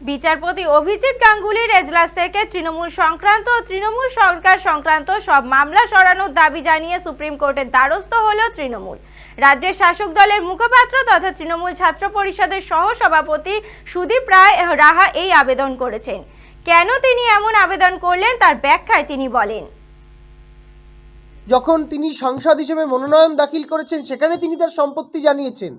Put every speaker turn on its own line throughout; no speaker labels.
বিচারপতি অভিজিৎ গাঙ্গুলির এজলাস থেকে তৃণমূল সংক্রান্ত ও তৃণমূল সরকার সংক্রান্ত সব মামলা সরানোর দাবি জানিয়ে সুপ্রিম কোর্টের দ্বারস্থ হল তৃণমূল। রাজ্যের শাসক দলের মুখপাত্র তথা তৃণমূল ছাত্র পরিষদের সহসভাপতি সুদীপ রায় রাহা এই আবেদন করেছেন। কেন তিনি এমন আবেদন করলেন তার ব্যাখ্যায় তিনি বলেন
যখন তিনি সাংসদ হিসেবে মনোনয়ন দাখিল করেছেন, সেখানে তিনি তার সম্পত্তি জানিয়েছেন।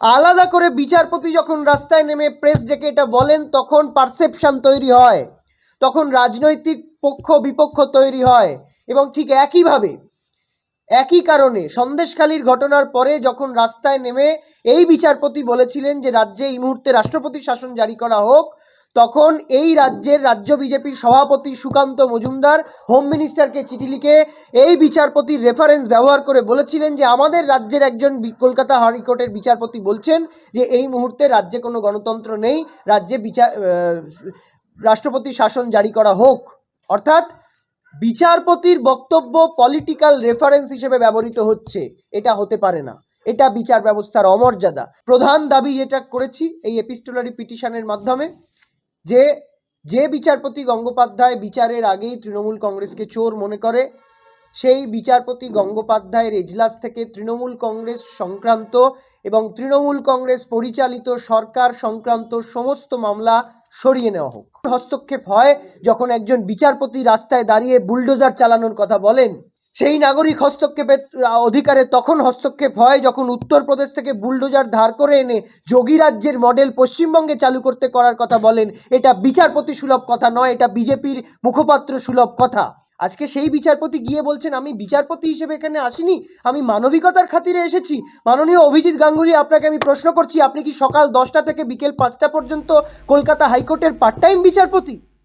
আলাদা করে বিচারপতি যখন রাস্তায় নেমে প্রেস ডেকে এটা বলেন, তখন পারসেপশন তৈরি হয়। তখন রাজনৈতিক পক্ষ বিপক্ষ তৈরি হয় এবং ঠিক একইভাবে, একই কারণে সন্দেশখালীর ঘটনার পরে যখন রাস্তায় নেমে এই বিচারপতি বলেছিলেন যে, রাজ্যে এই মুহূর্তে রাষ্ট্রপতি শাসন জারি করা হোক তখন এই রাজ্যের রাজ্য বিজেপির সভাপতি সুকান্ত মজুমদার হোম মিনিস্টারকে চিঠি লিখে এই বিচারপতির রেফারেন্স ব্যবহার করে বলেছিলেন যে, আমাদের রাজ্যের একজন কলকাতা হাইকোর্টের বিচারপতি বলছেন যে, এই মুহূর্তে রাজ্যে কোনো গণতন্ত্র নেই, রাজ্যে বিচার রাষ্ট্রপতি শাসন জারি করা হোক। অর্থাৎ বিচারপতির বক্তব্য পলিটিক্যাল রেফারেন্স হিসেবে ব্যবহৃত হচ্ছে, এটা হতে পারে না। এটা বিচার ব্যবস্থার অমর্যাদা। প্রধান দাবি যেটা করেছি এই এপিস্টোলারি পিটিশনের মাধ্যমে যে যে বিচারপতি গঙ্গোপাধ্যায় বিচারের আগেই তৃণমূল কংগ্রেসকে চোর মনে করে, সেই বিচারপতি গঙ্গোপাধ্যায়ের এজলাস থেকে তৃণমূল কংগ্রেস সংক্রান্ত এবং তৃণমূল কংগ্রেস পরিচালিত সরকার সংক্রান্ত সমস্ত মামলা সরিয়ে নেওয়া হোক। হস্তক্ষেপ হয় যখন একজন বিচারপতি রাস্তায় দাঁড়িয়ে বুলডোজার চালানোর কথা বলেন। সেই নাগরিক হস্তক্ষেপের অধিকারে তখন হস্তক্ষেপ হয় যখন উত্তরপ্রদেশ থেকে বুলডোজার ধার করে এনে যোগী রাজ্যের মডেল পশ্চিমবঙ্গে চালু করতে করার কথা বলেন। এটা বিচারপতি সুলভ কথা নয়, এটা বিজেপির মুখপাত্র সুলভ কথা। আজকে সেই বিচারপতি গিয়ে বলছেন, আমি বিচারপতি হিসেবে এখানে আসিনি, আমি মানবিকতার খাতিরে এসেছি। মাননীয় অভিজিৎ গাঙ্গুলি, আপনাকে আমি প্রশ্ন করছি, আপনি কি সকাল দশটা থেকে বিকেল পাঁচটা পর্যন্ত কলকাতা হাইকোর্টের পার্ট টাইম বিচারপতি?